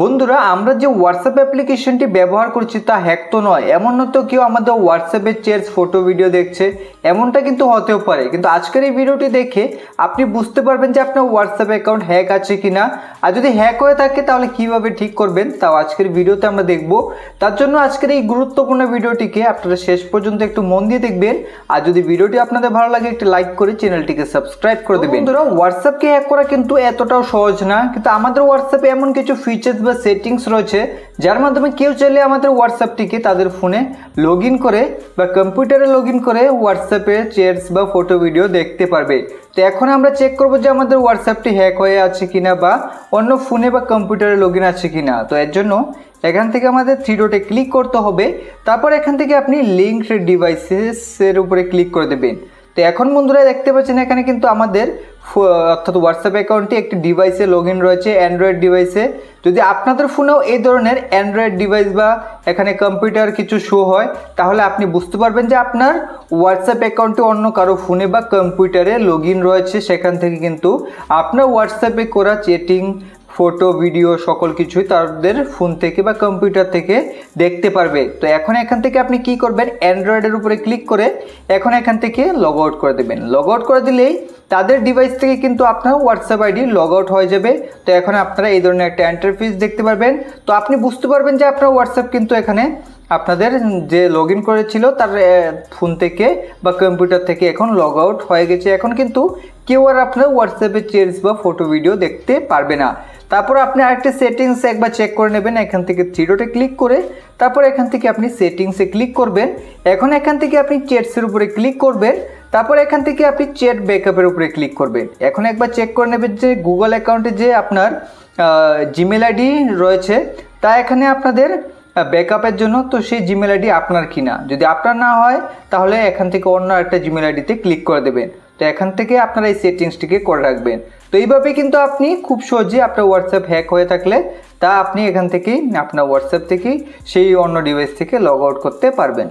বন্ধুরা, আমরা যে হোয়াটসঅ্যাপ অ্যাপ্লিকেশনটি ব্যবহার করছি তা হ্যাক তো নয়। এমন তো কেউ আমাদের হোয়াটসঅ্যাপের চেয়ার্স ফটো ভিডিও দেখছে। এমনটা কিন্তু হতেও পারে। কিন্তু আজকের এই ভিডিওটি দেখে আপনি বুঝতে পারবেন যে আপনার হোয়াটসঅ্যাপ অ্যাকাউন্ট হ্যাক আছে কি না আর যদি হ্যাক হয়ে থাকে, তাহলে কীভাবে ঠিক করবেন, তাও আজকের ভিডিওতে আমরা দেখব। তার জন্য আজকের এই গুরুত্বপূর্ণ ভিডিওটিকে আপনারা শেষ পর্যন্ত একটু মন দিয়ে দেখবেন। আর যদি ভিডিওটি আপনাদের ভালো লাগে, একটি লাইক করে চ্যানেলটিকে সাবস্ক্রাইব করে দেবেন। বন্ধুরা হোয়াটসঅ্যাপকে হ্যাক করা কিন্তু এতটাও সহজ না। কিন্তু আমাদের হোয়াটসঅ্যাপে এমন কিছু ফিচার্স বা সেটিংস রয়েছে, যার মাধ্যমে কেউ চাইলে আমাদের হোয়াটসঅ্যাপটিকে তাদের ফোনে লগ করে বা কম্পিউটারে লগ করে হোয়াটসঅ্যাপে চেয়ার্স বা ফটো ভিডিও দেখতে পারবে। তো এখন আমরা চেক করব যে আমাদের হোয়াটসঅ্যাপটি হ্যাক হয়ে আছে কিনা বা অন্য ফোনে বা কম্পিউটারে লগ আছে কিনা। তো এর জন্য এখান থেকে আমাদের থ্রি ডটে ক্লিক করতে হবে। তারপর এখান থেকে আপনি লিঙ্কড ডিভাইসেসের উপরে ক্লিক করে দেবেন। তো এখন বন্ধুরা দেখতে পাচ্ছেন এখানে কিন্তু আমাদের অর্থাৎ হোয়াটসঅ্যাপ অ্যাকাউন্টটি একটি ডিভাইসে লগ রয়েছে অ্যান্ড্রয়েড ডিভাইসে যদি আপনাদের ফোনেও এই ধরনের অ্যান্ড্রয়েড ডিভাইস বা এখানে কম্পিউটার কিছু শো হয়, তাহলে আপনি বুঝতে পারবেন যে আপনার হোয়াটসঅ্যাপ অ্যাকাউন্টটি অন্য কারও ফোনে বা কম্পিউটারে লগ রয়েছে। সেখান থেকে কিন্তু আপনার হোয়াটসঅ্যাপে করা চেটিং ফটো ভিডিও সকল কিছুই তাদের ফোন থেকে বা কম্পিউটার থেকে দেখতে পারবে। তো এখন এখান থেকে আপনি কি করবেন? অ্যান্ড্রয়েডের উপরে ক্লিক করে এখন এখান থেকে লগ আউট করে দেবেন। লগ আউট করে দিলেই তাদের ডিভাইস থেকে কিন্তু আপনার হোয়াটসঅ্যাপ আইডি লগ আউট হয়ে যাবে। তো এখন আপনারা এই ধরনের একটা ইন্টারফেস দেখতে পারবেন। তো আপনি বুঝতে পারবেন যে আপনার হোয়াটসঅ্যাপ কিন্তু এখানে আপনাদের যে লগ ইন করেছিল তার ফোন থেকে বা কম্পিউটার থেকে এখন লগ আউট হয়ে গেছে। এখন কিন্তু কেউ আর আপনার হোয়াটসঅ্যাপে চেয়ার্স বা ফটো ভিডিও দেখতে পারবে না। তারপর আপনি আরেকটা সেটিংস একবার চেক করে নেবেন, এখান থেকে থ্রি ডটে ক্লিক করে তারপর এখান থেকে আপনি সেটিংসে ক্লিক করবেন। এখন এখান থেকে আপনি চেটসের উপরে ক্লিক করবেন, তারপর এখান থেকে আপনি চেট ব্যাকআপের উপরে ক্লিক করবেন। এখন একবার চেক করে নেবেন যে গুগল অ্যাকাউন্টে যে আপনার জিমেল আইডি রয়েছে, তা এখানে আপনাদের ব্যাকআপের জন্য তো সেই জিমেল আইডি আপনার কিনা। যদি আপনার না হয়, তাহলে এখান থেকে অন্য একটা জিমেল আইডিতে ক্লিক করে দেবেন। তো এখান থেকে আপনারা এই সেটিংসটিকে করে রাখবেন। তো এইভাবে কিন্তু আপনি খুব সহজে আপনার হোয়াটসঅ্যাপ হ্যাক হয়ে থাকলে তা আপনি এখান থেকেই, আপনার হোয়াটসঅ্যাপ থেকেই সেই অন্য ডিভাইস থেকে লগ আউট করতে পারবেন।